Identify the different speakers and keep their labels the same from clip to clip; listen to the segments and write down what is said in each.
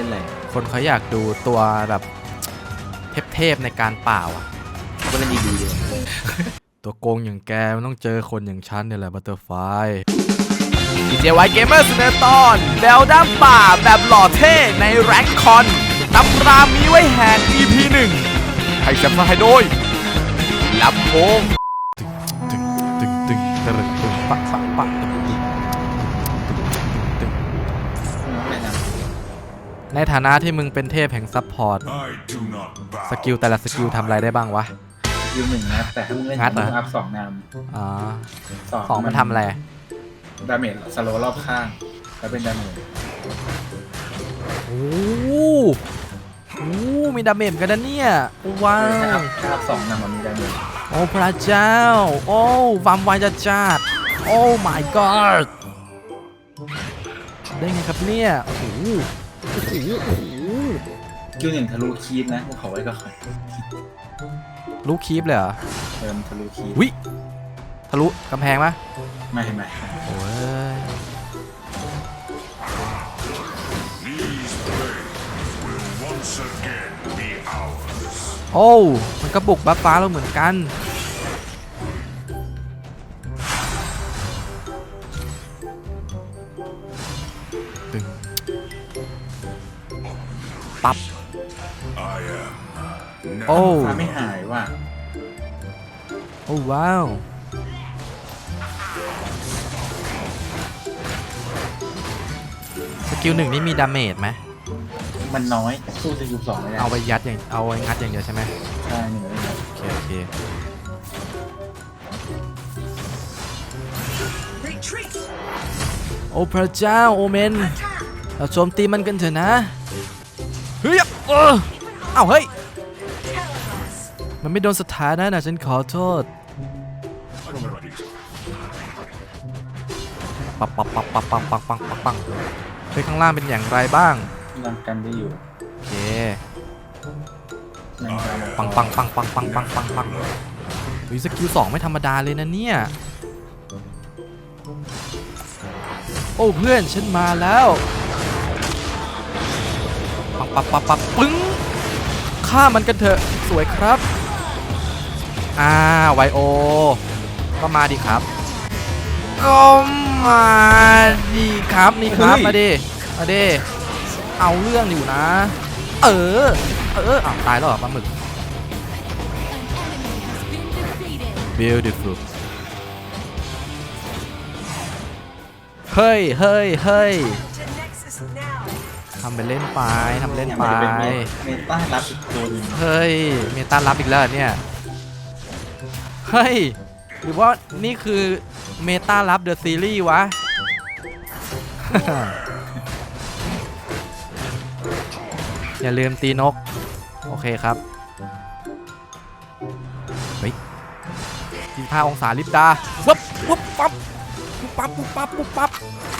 Speaker 1: ล่นอะไร
Speaker 2: คนเขาอยากดูตัวแบบเทพๆในการเปล่าอะ
Speaker 1: ก็เล่นดีๆเลย
Speaker 2: ตัวโกงอย่างแกมันต้องเจอคนอย่างฉันเนี่ยแหละบัตเตอร์ไฟดีเจไวเกมเมอร์สเนตอนแบลด้ามป่าแบบหล่อเท่ในแรงคอนตำรามีไว้แหน EP 1ให้สัมภาษณ์โดยลำโพงตึงตึงตึงตึงตึงตึงปะปะปะ ในฐานะที่มึงเป็นเทพแห่งซัพพอร์ต
Speaker 3: I do not bow.
Speaker 2: สกิลแต่ละสกิลทำอะไรได้บ้างวะำ
Speaker 1: ยูหนึ่งนะแต่ถ้ามึงเล่น
Speaker 2: งัดเหรอ
Speaker 1: มึงอัพสองน
Speaker 2: อ๋อำ
Speaker 1: สอง
Speaker 2: สองมันทำอะไร
Speaker 1: ดาเมจสโลว์รอบข้าง แล้วเป็นดาเมจ
Speaker 2: โอ้โหโอ้โหมีดาเมจเหมือนกันนะเนี่ย ว้า
Speaker 1: ถ้าว อัพถ้าอัพสองนำมันมีดาเมจ
Speaker 2: โอ้พระเจ้า โอ้ความไวจะจัดโอ้ my god ได้ไงครับเนี่ย โอ้โห โอ้โหโอ้โห
Speaker 1: ยูหนึ่งทะลุคีบนะกูขอไว้ก็ค่อย
Speaker 2: รู้คีปเลยเหรอ
Speaker 1: เติมทะลุคีบ
Speaker 2: วิทะลุกำแพงปะ
Speaker 1: ไม่ไม่ไม่
Speaker 2: โอ้ย
Speaker 3: These blades will once again be ours.
Speaker 2: โอ้มันก็บุกบัฟฟ้าเราเหมือนกันตึง ปับ
Speaker 3: I am
Speaker 2: โอ้
Speaker 1: ฟ้าไม่หายว่ะ
Speaker 2: โอ้ว้าว สกิลหนึ่งนี่มีดาเมจไหม
Speaker 1: มันน้อยสู้สกิลสองไม่ได้
Speaker 2: เอาไปยัดอย่าง เอาไว้งัดอย่างเดียวใช่ไหม
Speaker 1: ใช่หนึ่งเลยนะ
Speaker 2: โอเคโอเคโอ้พระเจ้าโอเมนเราโจมตีมันกันเถอะนะ เฮ้ยเออเอ้าเฮ้ย มันไม่โดนสถานะนะฉันขอโทษปับปับปับปับปังปังปังปังปังเฮ้ยข้างล่างเป็นอย่างไรบ้าง
Speaker 1: ยังกันได้อยู่
Speaker 2: โอเค
Speaker 1: ยังกัน
Speaker 2: ปังปังปังปังปังปังปังปังเฮ้ยสกิลสองไม่ธรรมดาเลยนะเนี่ย โอ้เพื่อนฉันมาแล้ว ปังปับปับปับปึ้งฆ่ามันกันเถอะสวยครับ อ่าไวโอ ก็มาดิครับ ก็มาดิครับนี่ครับมาดิมาดิเอาเรื่องอยู่นะ เออ เอออ้าวตายแล้วเหรอปลาหมึก beautiful เฮ้ยเฮ้ยเฮ้ย ทำไปเล่นไปทำเล่นไป
Speaker 1: มัจะเป็นเมเมตารับอีกตัวหนึ่ง
Speaker 2: เฮ้ย เมตารับอีกแล้วเหรอเนี่ย เฮ้ย หรือว่านี่คือเมตารับเดอะซีรีส์วะ อย่าลืมตีนก โอเคครับ เฮ้ยที่5องศาลิบดาวับวับปั๊บปุ๊บปั๊บปุ๊บปั๊บปุ๊บปั๊บ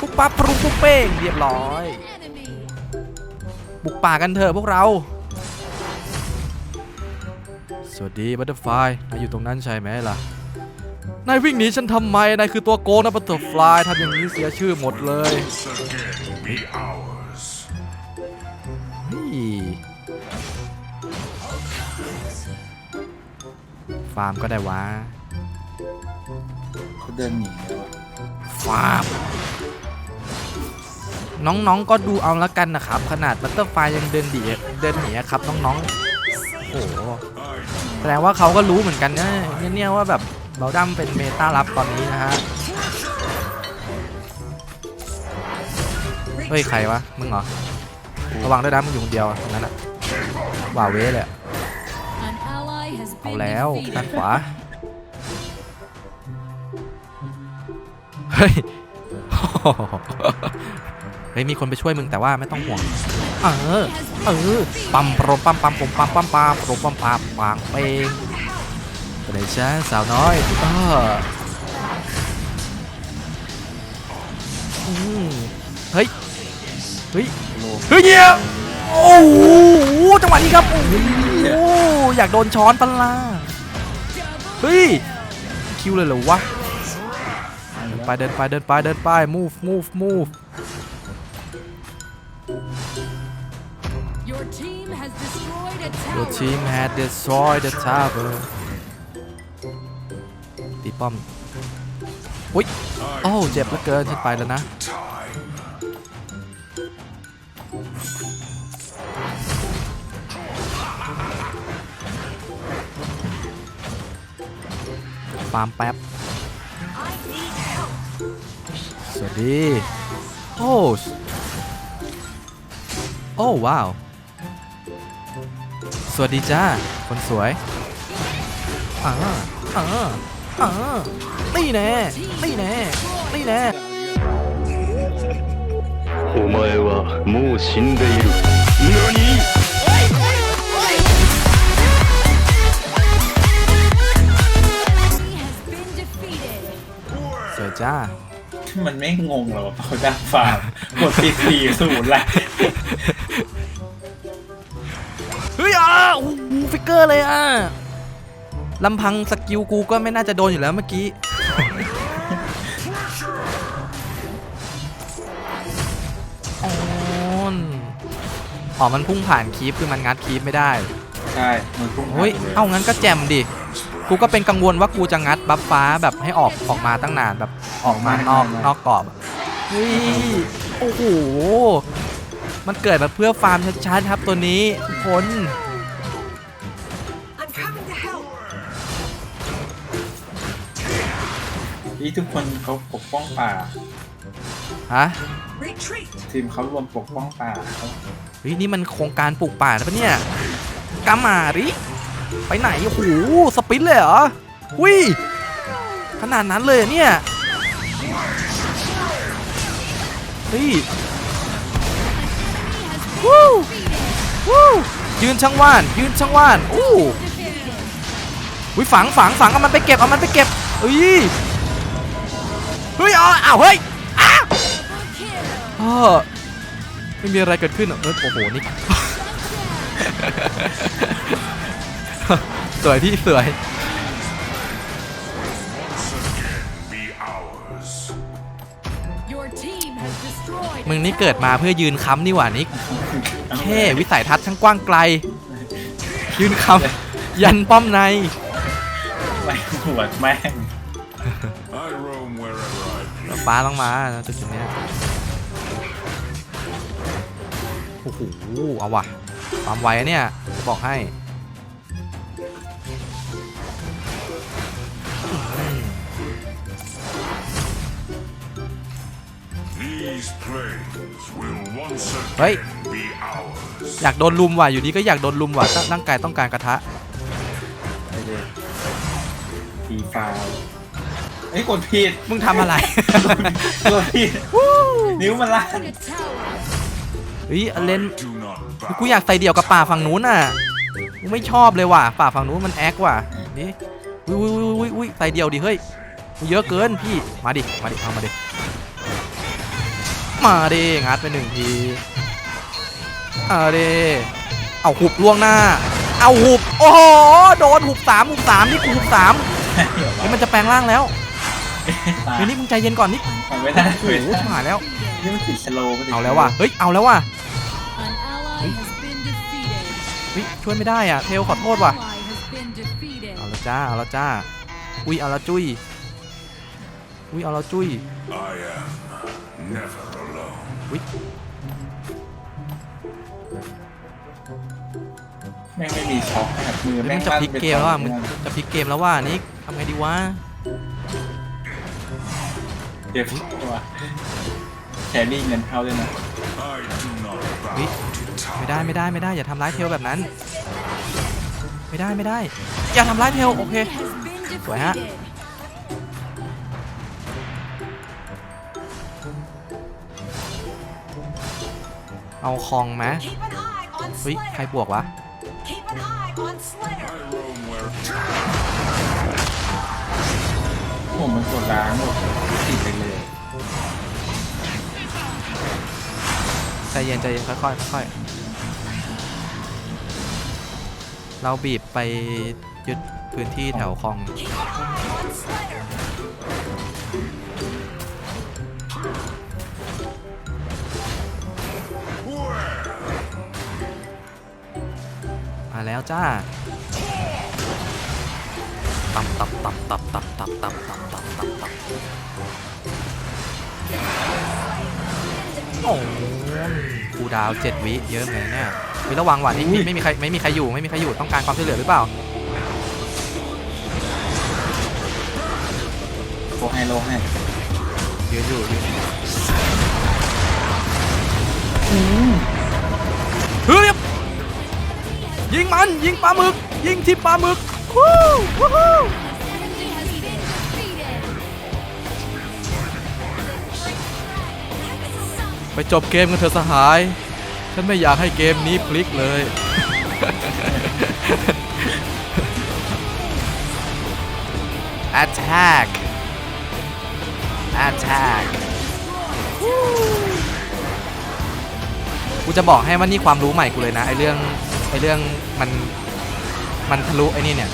Speaker 2: ปุ๊บปั๊บปรุงปุ๊บเป้งเรียบร้อย บุกป่ากันเถอะพวกเรา สวัสดีบัตเตอร์ฟลายนายอยู่ตรงนั้นใช่ไหมล่ะ นายวิ่งหนีฉันทำไม นายคือตัวโกงนะบัตเตอร์ฟลายทำอย่างนี้เสียชื่อหมดเลย
Speaker 3: once again be ours.
Speaker 2: เฮ้ยฟาร์มก็ได้วะ
Speaker 1: เขาเดินหนีแล้วอะ
Speaker 2: ฟาร์ม น้องๆก็ดูเอาละกันนะครับ ขนาดบัตเตอร์ไฟยังเดินดีเดินหนีอะครับน้องๆโอ้โหแสดงว่าเขาก็รู้เหมือนกันนะเนี่ยเนี่ยว่าแบบเราดั้มเป็นเมตาลับตอนนี้นะฮะเฮ้ยใครวะมึงเหรอระวังด้วยนะมึงอยู่คนเดียวตรงนั้นอะว่าเว้เลยอะเอาแล้
Speaker 4: ว
Speaker 2: ด้า
Speaker 4: น
Speaker 2: ขวาเฮ้ย เฮ้ยมีคนไปช่วยมึงแต่ว่าไม่ต้องห่วง เออ เออ ปั๊มโปรปั๊มปั๊มผมปั๊มปั๊มปั๊มโปรปั๊มปั๊มปางเปงไปไหนจ้าสาวน้อยเอออืมเฮ้ย เฮ้ย เฮ้ยเยี่ยมโอ้โห จังหวะนี้ครับ โอ้โห อยากโดนช้อนปะล่ะเฮ้ย คิวเลยเหรอวะ เดินไปเดินไปเดินไปเดินไป move move move Your team had destroyed the tower ตีป้อมอุ้ยโอ้เจ็บเหลือเกินฉันไปแล้วนะ ฟาร์มแป๊บ สวัสดี โอ้ โอ้ว้าว สวัสดีจ้า คนสวย อ่า อ่า อ่า นี่แน่ นี่แน่ นี่แน่
Speaker 5: お前はもう死んでいる何
Speaker 4: Enemy has been defeated.
Speaker 2: สวยจ้า
Speaker 1: มันไม่งงหรอเขาดังฟาร์มกดสี่สี่ศูนย์แหละ
Speaker 2: เฮ้ยอะโอ้โหฟิกเกอร์เลยอะลำพังสกิลกูก็ไม่น่าจะโดนอยู่แล้วเมื่อกี้ออนอ๋อ มันพุ่งผ่านคีปคือมันงัดคีปไม่ได้
Speaker 1: ใช่มันพุ่งผ่น
Speaker 2: เฮ้ย
Speaker 1: ไปล
Speaker 2: เอางั้นก็แจมดิ กูก็เป็นกังวลว่ากูจะงัดบัฟฟ้าแบบให้ออกออกมาตั้งนานแบบออกมานอกนอกกรอบอะเฮ้ย โอ้โห มันเกิดมาเพื่อฟาร์มชัดๆครับตัวนี้ทุกคน
Speaker 1: นี่ทุกคนเขาปกป้องป่า
Speaker 2: ฮะ
Speaker 1: ทีมเขารวมปกป้องป่าเขา
Speaker 2: เฮ้ยนี่มันโครงการปลูกป่านะปะเนี่ยกามาริไปไหนโอ้โหสปินเลยเหรอวิขนาดนั้นเลยเหรอเนี่ยเฮ้ย วู้วู้ยืนช่างว่าน ยืนช่างว่านอู้วิฝังฝังฝังเอามันไปเก็บเอามันไปเก็บเฮ้ยเฮ้ยอ้าวเฮ้ยอ้าวไม่มีอะไรเกิดขึ้นเอเอโอ้โหนี่สวยที่สวย มึง
Speaker 4: a
Speaker 2: นี่เกิด
Speaker 4: tower.
Speaker 2: มาเพื่อยืนค้ำนี่หว่านิกเท่วิสัยทัศน์ช่างกว้างไกล ยืนค้ำยันป้อมใน
Speaker 1: ไม่หัวแม่ง
Speaker 3: I roam wherever I please.
Speaker 2: ฟ้าต้องมานะจุดๆเนี้ยโอ้โหเอาว่ะความไวอะเนี่ยจะบอกให้
Speaker 3: These plains will once
Speaker 2: Hey.
Speaker 3: again be ours.
Speaker 2: อยากโดนลุมว่ะ อยู่ดีก็อยากโดนลุมว่ะตั้งร่างกายต้องการกระทะ
Speaker 1: ไปเลยทีฟาวเอ้ยกดผิด
Speaker 2: มึงทำอะไร
Speaker 1: กดผิดนิ้วมันลั่น
Speaker 4: A tower.
Speaker 2: เฮ้ยเลน
Speaker 3: Do not bow.
Speaker 2: กูอยากใส่เดี่ยวกับป่าฝั่งนู้นน่ะกูไม่ชอบเลยว่ะ ป่าฝั่งนู้นมันแอคว่ะ นี่อุ้ยอุ้ยอุ้ยอุ้ยใส่เดี่ยวดิเฮ้ยกูเยอะเกินพี่ มาดิ มาดิ เอามาดิ มาดิงัดไปหนึ่งทีเอาดิเอาหุบล่วงหน้า เอาหุบ โอ้โห โดนหุบสามหุบสามนี่กูหุบสามเฮ้ยมันจะแปลงร่างแล้ว
Speaker 1: ตาย
Speaker 2: เฮ้ยนี่มึงใจเย็นก่อนนี่
Speaker 1: มันไม่ได้
Speaker 2: โอ้โหชิบหายแล้ว
Speaker 1: นี่มันติดสโลว์มันติด
Speaker 2: เอาแล้วว่ะ เฮ้ย เอาแล้วว่ะ
Speaker 4: An ally has been defeated.
Speaker 2: เฮ้ยช่วยไม่ได้อะ เทลขอโทษว่ะ
Speaker 4: Ally has been defeated.
Speaker 2: เอาละจ้า เอาละจ้า อุ้ย เอาละจุ้ย อุ้ย เอาละจุ้ย
Speaker 3: I am never alone.
Speaker 2: อุ้ย
Speaker 1: แม่งไม่มีช็อคแบบมือ
Speaker 2: เฮ้ย
Speaker 1: แม่
Speaker 2: มั
Speaker 1: ง
Speaker 2: นจะพลิกเกมแล้วอะ
Speaker 1: มั
Speaker 2: มันจะพลิกเกมแล้วว่านี่ทำไงดีวะ
Speaker 1: เดี๋ยวตัวแครี่เงินเข้าด้วยนะ
Speaker 3: I do not bow
Speaker 2: Wait.
Speaker 3: to
Speaker 2: ไม่
Speaker 3: time.
Speaker 2: ได้ไม่ได้ไม่ได้อย่าทำร้ายเทลแบบนั้น ไม่ได้ไม่ได้ อย่าทำร้ายเทลโอเค
Speaker 4: Has been
Speaker 2: สวยฮะ
Speaker 4: defeated.
Speaker 2: เอาคองไหม
Speaker 6: Keep an eye on
Speaker 2: เฮ้ยใคร
Speaker 6: Slayer.
Speaker 2: บวกวะ
Speaker 6: Keep an eye on Slayer.
Speaker 3: I roam where
Speaker 1: ผมมันกดล้างหมดติดไปเลย
Speaker 2: ใจเย็นใจเย็นค่อยๆค่อยๆเราบีบไปยึดพื้นที่แถวคลอง มาแล้วจ้าตับตับตับตับตับตับตับตับตับตับตับโอ้กูดาวเจ็ดวิเยอะเหมเนี่ยวิระวังว่ะนี่นี่ไม่มีใครไม่มีใครอยู่ไม่มีใครอยู่ต้องการความช่วยเหลือหรือเปล่า
Speaker 1: โลให้โลให้
Speaker 2: ยืนอยู่ยืนอยู่เฮ้ย ยิงมันยิงปลาหมึก ยิงที่ปลาหมึกวู้ฮู้ไปจบเกมกันเถอะสหาย ฉันไม่อยากให้เกมนี้พลิกเลย Attack Attack กูจะบอกให้ว่านี่ความรู้ใหม่กูเลยนะไอเรื่อง ไอเรื่องมันมันทะลุไอนี่เนี่ย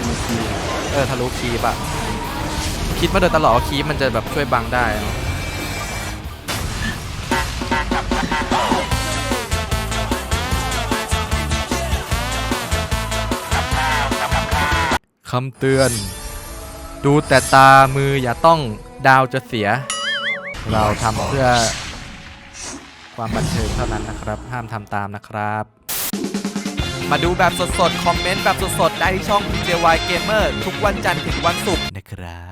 Speaker 1: ดูที
Speaker 2: เออทะลุคีบอะคิดมาโดยตลอดว่าคีบมันจะแบบช่วยบังได้เนอะคำเตือน ดูแต่ตามืออย่าต้องดาวจะเสีย เราทำเพื่อความบันเทิงเท่านั้นนะครับ ห้ามทำตามนะครับ มาดูแบบสดๆ คอมเมนต์แบบสดๆ ได้ที่ช่อง PJY Gamer ทุกวันจันทร์ถึงวันศุกร์นะครับ